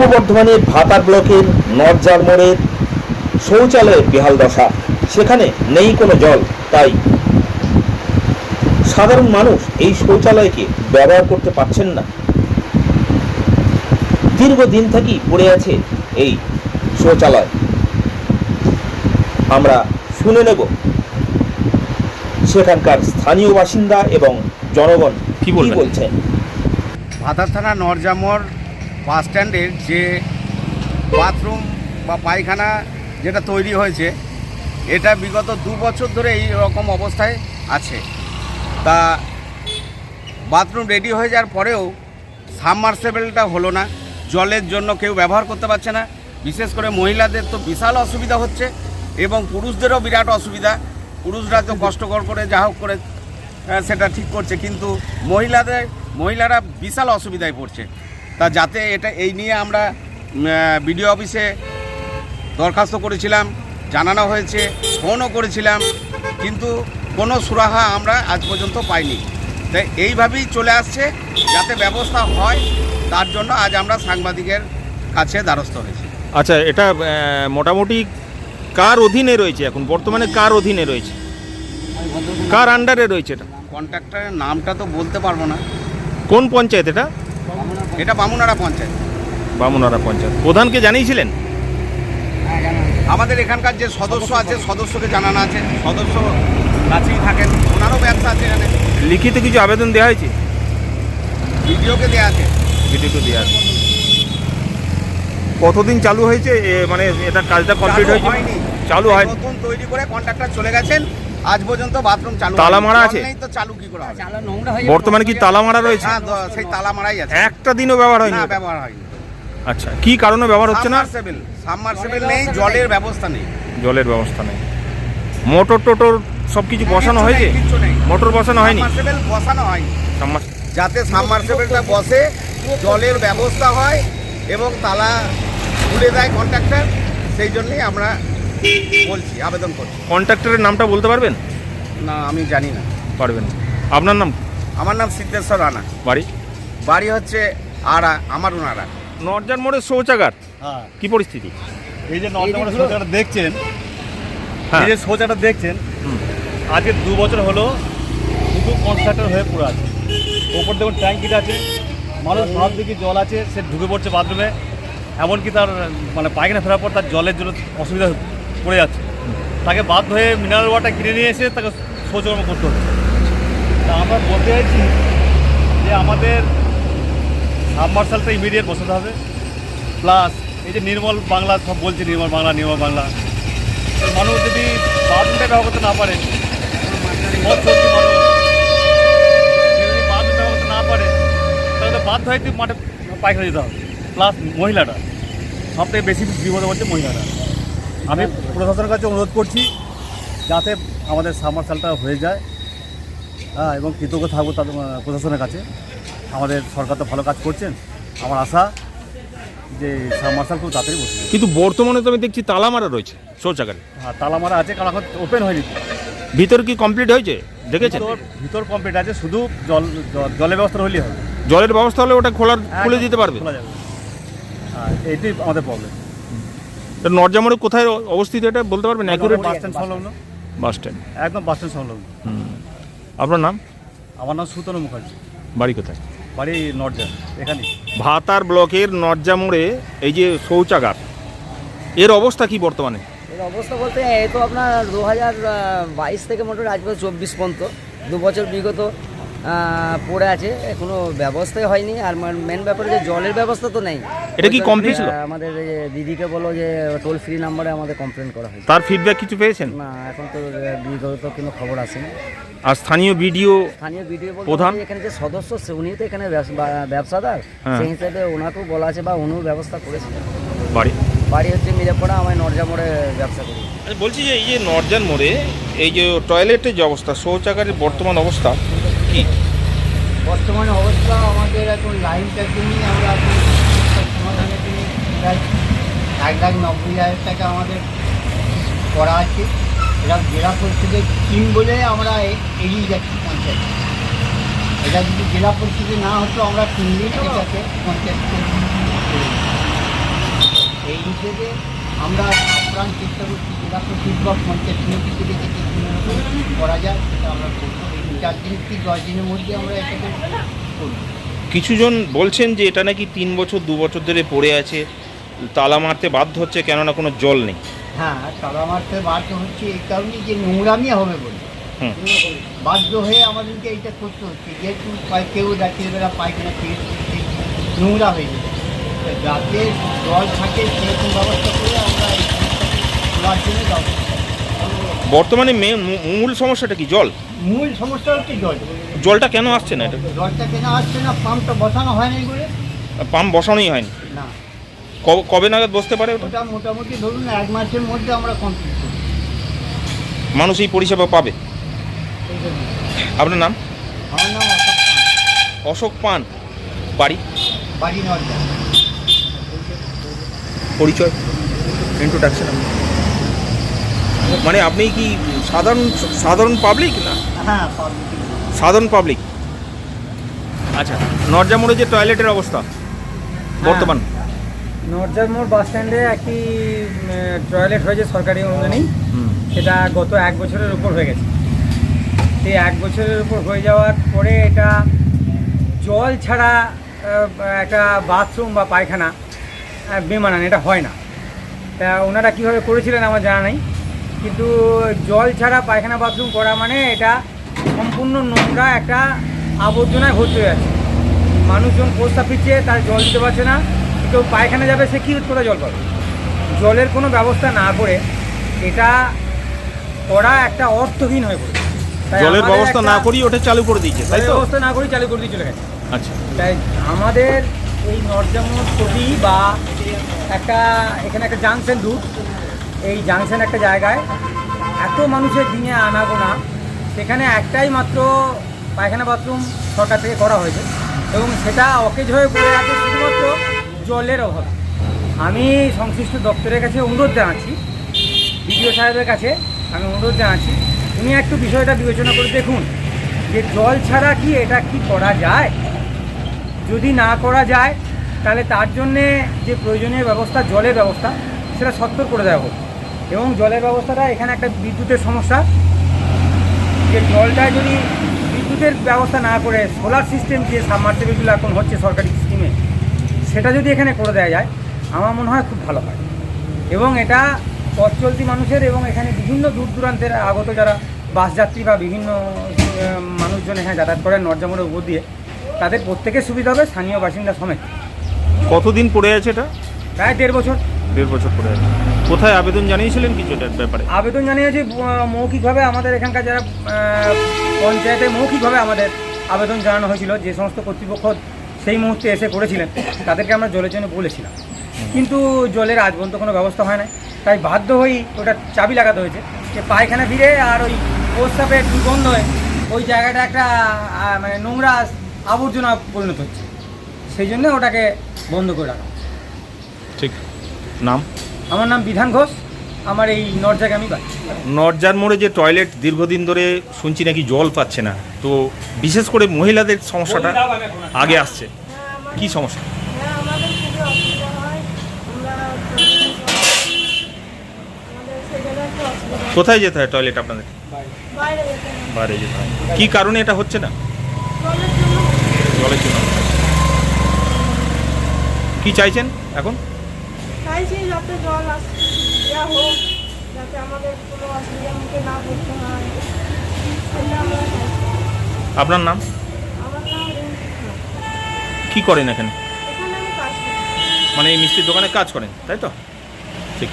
পূর্ব বর্ধমানের ভাতার ব্লকের নরজার মোড়ের শৌচালয়ের বেহাল দশা। সেখানে নেই কোনো জল তাই সাধারণ মানুষ এই শৌচালয়কে ব্যবহার করতে পারছেন না। দীর্ঘদিন থেকেই পড়ে আছে এই শৌচালয়। আমরা শুনে নেব সেখানকার স্থানীয় বাসিন্দা এবং জনগণ কি? বলছেন? ভাতার থানা নরজামর বাস স্ট্যান্ডের যে বাথরুম বা পায়খানা যেটা তৈরি হয়েছে, এটা বিগত দু বছর ধরে এই রকম অবস্থায় আছে। তা বাথরুম রেডি হয়ে যাওয়ার পরেও সাবমার্সেবেলটা হলো না, জলের জন্য কেউ ব্যবহার করতে পারছে না। বিশেষ করে মহিলাদের তো বিশাল অসুবিধা হচ্ছে এবং পুরুষদেরও বিরাট অসুবিধা। পুরুষরা তো কষ্টকর করে যা হোক করে সেটা ঠিক করছে। কিন্তু মহিলাদের, মহিলারা বিশাল অসুবিধায় পড়ছে। তা যাতে এটা এই নিয়ে আমরা বিডিও অফিসে দরখাস্ত করেছিলাম জানানো হয়েছে ফোনও করেছিলাম কিন্তু কোনো সুরাহা আমরা আজ পর্যন্ত পাইনি। তাই এইভাবেই চলে আসছে যাতে ব্যবস্থা হয় তার জন্য আজ আমরা সাংবাদিকের কাছে দ্বারস্থ হয়েছি। আচ্ছা এটা মোটামুটি কার অধীনে রয়েছে এখন? বর্তমানে কার অধীনে রয়েছে? কার আন্ডারে রয়েছে এটা? কন্ট্রাক্টরের নামটা তো বলতে পারব না। কোন পঞ্চায়েত এটা? এটা বামুনারা পঞ্চায়েত। বামুনারা পঞ্চায়েত। প্রধানকে জানিয়েছিলেন? আমাদের এখানকার যে সদস্য আছে সদস্যকে জানানো আছে। সদস্য কাছেই থাকেন। ওনারও ব্যবসা আছে এখানে। লিখিত কিছু আবেদন দেওয়া হয়েছে? ভিডিওকে দেওয়া আছে। ভিডিওকে দেওয়া আছে। কতদিন চালু হয়েছে? মানে এটা কাজটা কমপ্লিট হয়েছে? চালু হয়নি নতুন তৈরি করে কন্ট্রাক্টর চলে গেছেন। আজ পর্যন্ত বাথরুম চালু তালা মারা আছে? তো চালু কি করে বর্তমানে কি তালা মারা রয়েছে? হ্যাঁ সেই তালা মারাই আছে। একটা দিনও ব্যবহার হয়নি না ব্যবহার হয়নি। আচ্ছা কি কারণে ব্যবহার হচ্ছে না? সাবমার্সেবল সাবমার্সেবল নেই জলের ব্যবস্থা নেই। জলের ব্যবস্থা নেই। মোটর টোটর সব কিছু বসানো হয়েছে? মোটর বসানো হয়নি? সাবমার্সেবল বসানো হয়নি। সাবমার- যাতে সাবমার্সেবলটা বসে জলের ব্যবস্থা হয় এবং তালা খুলে দেয় কন্ট্রাক্টর সেই জন্যই আমরা বলছি আবেদন করছি। কন্ট্রাক্টরের নামটা বলতে পারবেন? না আমি জানি না। পারবেন আপনার নাম? আমার নাম সিদ্ধেশ্বর রানা। বাড়ি? বাড়ি হচ্ছে আড়া আমার উনারা নর্জার মোড়ের শৌচাগার? হ্যাঁ। কি পরিস্থিতি? এই যে নর্দমার শৌচাগারটা দেখছেন হ্যাঁ। এই যে শৌচাগারটা দেখছেন আজকে দু বছর হলো শুধু কনস্ট্রাক্টর হয়ে পড়ে আছে। ওপর দেখুন ট্যাঙ্কিটা আছে মানুষ ভাব দিকে জল আছে সে ঢুকে পড়ছে বাথরুমে এমনকি তার মানে পায়খানা ফেরার পর তার জলের জন্য অসুবিধা পড়ে যাচ্ছে। তাকে বাধ্য হয়ে মিনারেল ওয়াটার কিনে নিয়ে এসে তাকে শৌচকর্ম করতে হচ্ছে। তা আমরা বলতে চাইছি যে আমাদের সাবমার্শালটা ইমিডিয়েট বসাতে হবে। প্লাস এই যে নির্মল বাংলা সব বলছে, নির্মল বাংলা নির্মল বাংলা। মানুষ যদি বাথরুমটা ব্যবহার করতে না পারে মানুষ যদি না পারে, তাহলে বাধ্য হয়ে মাঠে পায়খানা যেতে হবে। প্লাস মহিলাটা সব থেকে বেশি বিপদে পড়ছে মহিলাটা আমি প্রশাসনের কাছে অনুরোধ করছি যাতে আমাদের সাবমার্শালটা হয়ে যায়। হ্যাঁ এবং কৃতজ্ঞ থাকব তাদের প্রশাসনের কাছে। আমাদের সরকার তো ভালো কাজ করছেন। আমার আশা যে সাবমার্শাল খুব তাড়াতাড়ি বসে কিন্তু বর্তমানে তো আমি দেখছি তালা মারা রয়েছে শৌচাগারে। হ্যাঁ তালা মারা আছে কারণ এখন ওপেন হয়নি। ভিতর কি কমপ্লিট হয়েছে? দেখেছেন? ভিতর কমপ্লিট আছে শুধু জল জল- জলের ব্যবস্থা হলেই হবে। জলের ব্যবস্থা হলে ওটা খোলার খুলে দিতে পারবে? খোলা যাবে। হ্যাঁ এইটাই আমাদের প্রবলেম নর্জা মোড়ে কোথায় অবস্থিত এটা বলতে পারবেন? অ্যাকুরেট বাস স্ট্যান্ড সংলগ্ন। Bus stand. একদম বাস স্ট্যান্ড সংলগ্ন। আপনার নাম? আমার নাম সুতনু মুখার্জি। বাড়ি কোথায়? বাড়ি নর্জা এখানেই। ভাতার ব্লকের নর্জা মোড়ে এই যে শৌচাগার এর অবস্থা কি বর্তমানে? এর অবস্থা বলতে এই তো আপনার দু হাজার বাইশ থেকে মোটামুটি আজ পর্যন্ত চব্বিশ পর্যন্ত। দু বছর বিগত পড়ে আছে কোনো ব্যবস্থাই হয়নি। আর মেন ব্যাপারে যে জলের ব্যবস্থা তো নেই। এটা কি complete ছিল? আমাদের দিদিকে বলো যে টোল ফ্রি নাম্বারে আমাদের কমপ্লেন করা হয়েছে। তার ফিডব্যাক কিছু পেয়েছেন? না এখন তো বিগত কোনো খবর আসেনি। আর স্থানীয় ভিডিও স্থানীয় ভিডিও প্রধান? এখানে যে সদস্য সে উনি তো এখানে ব্যবস- বা- ব্যবসাদার। হ্যাঁ। সেই হিসেবে ওনাকেও বলা আছে বা উনিও ব্যবস্থা করেছিলেন বাড়ি? বাড়ি হচ্ছে মিরেপড়া আমি নরজা মোড়ে ব্যবসা করি। আচ্ছা, বলছি যে এই যে নর্জান মোড়ে এই যে টয়লেটের যে অবস্থা শৌচাগারের বর্তমান অবস্থা কি? বর্তমানে অবস্থা আমাদের এখন লাইনটার জন্যই আমরা সমাধানের জন্য প্রায় এক লাখ নব্বই হাজার টাকা আমাদের করা আছে। এরা জেলা পরিষদের টিম বলে আমরা এগিয়ে যাচ্ছি পঞ্চায়েত। এটা যদি জেলা পরিষদে না হতো আমরা দিন এটাকে পঞ্চায়েত এই হিসেবে আমরা আপ্রাণ চেষ্টা করছি জেলা প্রশাসক পঞ্চায়েত সমিতি থেকে করা যায় সেটা আমরা করব চার দিন কি দশ দিনের মধ্যে আমরা এটাকে করব কিছুজন বলছেন যে এটা নাকি তিন বছর দু বছর ধরে পড়ে আছে তালা মারতে বাধ্য হচ্ছে কেননা কোনো জল নেই হ্যাঁ তারা মারতে বাধ্য হচ্ছে এই কারণেই যে নোংরামি হবে বলে হুম। বাধ্য হয়ে আমাদেরকে এইটা করতে হচ্ছে যেহেতু কেউ রাত্রিবেলা পায়খানা খেয়ে নোংরা হয়ে যাবে যাতে জল থাকে সেরকম ব্যবস্থা করে আমরা এই খোলার জন্য ব্যবস্থা। বর্তমানে মে- মূ- মূল সমস্যাটা কি? জল? মূল সমস্যা হচ্ছে জল। জলটা কেন আসছে না এটা? জলটা কেন আসছে না? পাম্পটা বসানো হয় নাই বলে। পাম্প বসানোই হয়নি? না। কব- কবে নাগাদ বসতে পারে ওটা? ওটা মোটামুটি ধরুন এক মাসের মধ্যে আমরা কমপ্লিট করব মানুষ এই পরিষেবা পাবে? আপনার নাম? আমার নাম অশোক পান, অশোক পান। বাড়ি? বাড়ি নর্দা পরিচয়? ইন্ট্রোডাকশন মানে আপনি কি সাধারণ সাধারণ পাবলিক না? হ্যাঁ সাধারণ পাবলিক আচ্ছা নর্জা মোড়ে যে টয়লেটের অবস্থা বর্তমান? নর্জার মোড় বাস স্ট্যান্ডে একটি টয়লেট হয়েছে সরকারি অনুদানেই। সেটা গত এক বছরের উপর হয়ে গেছে। সেই এক বছরের উপর হয়ে যাওয়ার পরে এটা জল ছাড়া একটা বাথরুম বা পায়খানা বেমানান এটা হয় না। তা ওনারা কীভাবে করেছিলেন আমার জানা নেই। কিন্তু জল ছাড়া পায়খানা বাথরুম করা মানে এটা সম্পূর্ণ নোংরা একটা আবর্জনায় ভর্তি হয়ে আছে। মানুষজন প্রস্তাব পিছিয়ে তার জল দিতে পারছে না কেউ পায়খানা যাবে সে কী কোথায় জল পাবে? জলের কোনো ব্যবস্থা না করে এটা করা একটা অর্থহীন হয়ে পড়ে তাই জলের ব্যবস্থা না করি ওটা চালু করে দিয়েছে তাই তো? ব্যবস্থা না করেই চালু করে দিয়ে চলে গেছে আচ্ছা। তাই আমাদের এই নর্জামোর ছবি বা একটা এখানে একটা জাংশন রুট এই জাংশন একটা জায়গায় এত মানুষের দিনে আনাগোনা, সেখানে একটাই মাত্র পায়খানা বাথরুম সরকার থেকে করা হয়েছে এবং সেটা অকেজ হয়ে পড়ে আছে শুধুমাত্র জলের অভাবে। আমি সংশ্লিষ্ট দপ্তরের কাছে অনুরোধ জানাচ্ছি, বিডিও সাহেবের কাছে আমি অনুরোধ জানাচ্ছি, উনি একটু বিষয়টা বিবেচনা করে দেখুন যে জল ছাড়া কি এটা কি করা যায়? যদি না করা যায়, তাহলে তার জন্যে যে প্রয়োজনীয় ব্যবস্থা, জলের ব্যবস্থা, সেটা সত্তর করে দেওয়া হোক। এবং জলের ব্যবস্থাটা এখানে একটা বিদ্যুতের সমস্যা। যে জলটা যদি বিদ্যুতের ব্যবস্থা না করে সোলার সিস্টেম যে সাবমার্সিবলগুলো এখন হচ্ছে সরকারি স্কিমে সেটা যদি এখানে করে দেওয়া যায় আমার মনে হয় খুব ভালো হয়। এবং এটা পথ চলতি মানুষের এবং এখানে বিভিন্ন দূর দূরান্তের আগত যারা বাস যাত্রী বা বিভিন্ন মানুষজন এখানে যাতায়াত করেন নর্জামোড়ের উপর দিয়ে তাদের প্রত্যেকের সুবিধা হবে স্থানীয় বাসিন্দা সমেত। কতদিন পড়ে আছে এটা? প্রায় দেড় বছর। দেড় বছর আছে কোথায় আবেদন জানিয়েছিলেন কিছু এটার ব্যাপারে? আবেদন জানিয়েছি মৌখিকভাবে আমাদের এখানকার যারা পঞ্চায়েতে মৌখিকভাবে আমাদের আবেদন জানানো হয়েছিল যে সমস্ত কর্তৃপক্ষ সেই মুহূর্তে এসে করেছিলেন তাদেরকে আমরা জলের জন্য বলেছিলাম। কিন্তু জলের আজ পর্যন্ত কোনো ব্যবস্থা হয় না তাই বাধ্য হয়েই ওটা চাবি লাগাতে হয়েছে যে পায়খানা ভিড়ে আর ওই প্রস্তাবের দুর্গন্ধ হয়ে ওই জায়গাটা একটা মানে নোংরা আবর্জনা পরিণত হচ্ছে। সেই জন্য ওটাকে বন্ধ করে রাখা ঠিক। নাম? আমার নাম বিধান ঘোষ। আমার এই নর্জাগামী বাড়ি নর্জার মোড়ে যে টয়লেট দীর্ঘদিন ধরে শুনছি নাকি জল পাচ্ছে না তো বিশেষ করে মহিলাদের সমস্যাটা আগে আসছে। কি সমস্যা। কোথায় যেতে হয় টয়লেট আপনাদের? বাইরে যেতে হয়। কি কারণে এটা হচ্ছে না? জলের জন্য। কি চাইছেন এখন? চাইছি যাতে জল আসা দেওয়া হোক যাতে আমাদের কোনো অসুবিধার মুখে না পড়তে হয়। আপনার নাম? আমার নাম কি করেন এখানে? মানে এই মিষ্টির দোকানে কাজ করেন তাই তো? ঠিক।